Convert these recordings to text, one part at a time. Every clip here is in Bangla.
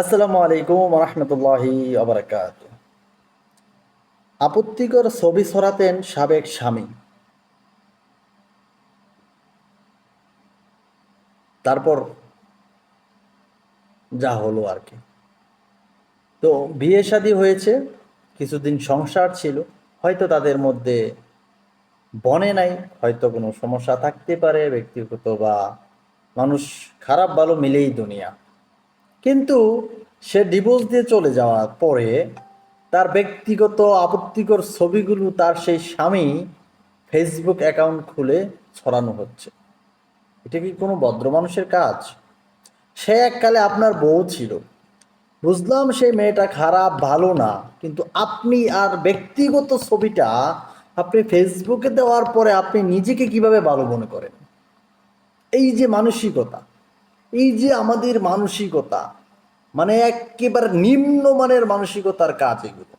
আসসালামু আলাইকুম রহমতুল্লাহি আবরাকাত আপত্তিকর ছবি সরাতেন সাবেক স্বামী। তারপর যা হলো আর কি। তো বিয়ে শাদী হয়েছে, কিছুদিন সংসার ছিল, হয়তো তাদের মধ্যে বনে নাই, হয়তো কোনো সমস্যা থাকতে পারে ব্যক্তিগত বা মানুষ খারাপ ভালো মিলেই দুনিয়া। কিন্তু সে ডিভোর্স দিয়ে চলে যাওয়ার পরে তার ব্যক্তিগত আপত্তিকর ছবিগুলো তার সেই স্বামী ফেসবুক অ্যাকাউন্ট খুলে ছড়ানো হচ্ছে। এটা কি কোনো ভদ্র মানুষের কাজ? সে এককালে আপনার বউ ছিল। বুঝলাম সেই মেয়েটা খারাপ, ভালো না, কিন্তু আপনি আর ব্যক্তিগত ছবিটা আপনি ফেসবুকে দেওয়ার পরে আপনি নিজেকে কীভাবে ভালো মনে করেন? এই যে মানসিকতা এই যে আমাদের মানসিকতা মানে একেবারে নিম্নমানের মানসিকতার কাজ এগুলো।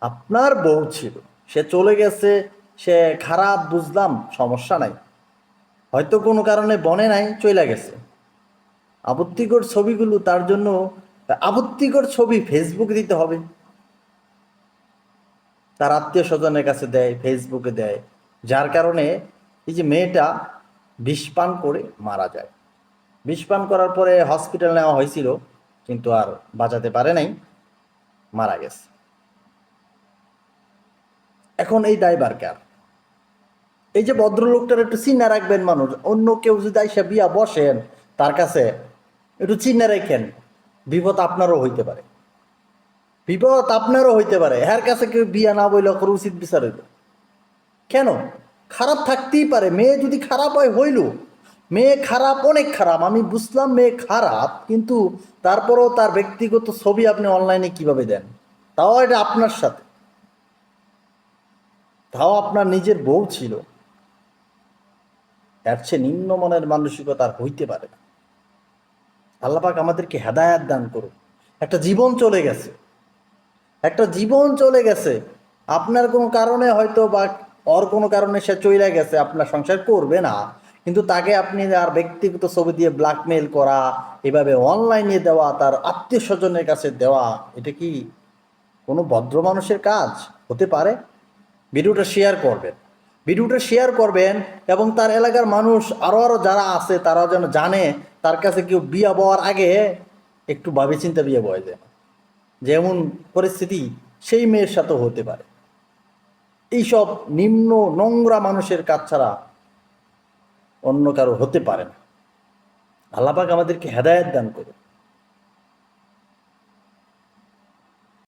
আপনার বউ ছিল, সে চলে গেছে, সে খারাপ বুঝলাম, সমস্যা নাই। হয়তো কোনো কারণে বনে নাই, চলে গেছে। আপত্তিকর ছবিগুলো তার জন্য, আপত্তিকর ছবি ফেসবুকে দিতে হবে। তার আত্মীয় স্বজনের কাছে দেয় ফেসবুকে দেয়। যার কারণে এই যে মেয়েটা বিষ পান করে মারা যায়। বিষ পান করার পরে হসপিটাল নেওয়া হয়েছিল, কিন্তু আর বাঁচাতে পারে নাই, মারা গেছে। এখন এই দায়বার কার? এই যে ভদ্রলোকটার একটু চিন্না রাখবেন মানুষ, অন্য কেউ যদি আইসা বিয়া বসেন, তার কাছে একটু চিন্না রাখেন, বিপদ আপনারও হইতে পারে। বিপদ আপনারও হইতে পারে এর কাছে কেউ বিয়া না বইলে উচিত বিচার হইল কেন? খারাপ থাকতেই পারে। মেয়ে যদি খারাপ হয়, হইল। মেয়ে খারাপ, অনেক খারাপ। আমি বুঝলাম মেয়ে খারাপ, কিন্তু তারপরেও তার ব্যক্তিগত ছবি আপনি অনলাইনে কীভাবে দেন? তাও এটা আপনার সাথে। তাও আপনার নিজের বউ ছিল। এর চেয়ে নিম্নমানের মানসিকতা হইতে পারে আল্লাপাক আমাদেরকে হেদায়াত দান করুন একটা জীবন চলে গেছে। একটা জীবন চলে গেছে। আপনার কোনো কারণে হয়তো বা ওর কোনো কারণে সে চলে গেছে, আপনার সংসার করবে না। কিন্তু তাকে আপনি আর ব্যক্তিগত ছবি দিয়ে ব্ল্যাকমেল করা, এভাবে অনলাইনে দেওয়া, তার আত্মীয় স্বজনের কাছে দেওয়া, এটা কি কোনো ভদ্র মানুষের কাজ? হতে পারে। ভিডিওটা শেয়ার করবেন। ভিডিওটা শেয়ার করবেন এবং তার এলাকার মানুষ আরও আরও যারা আছে তারা যেন জানে, তার কাছে কেউ বিয়া বওয়ার আগে একটু ভাবে চিন্তা বিয়ে বয় যেমন পরিস্থিতি, সেই মেয়ের সাথেও হতে পারে। এইসব নিম্ন নোংরা মানুষের কাজ ছাড়া অন্য কারও হতে পারে না। আল্লাপাক আমাদেরকে হেদায়ত দান করুন।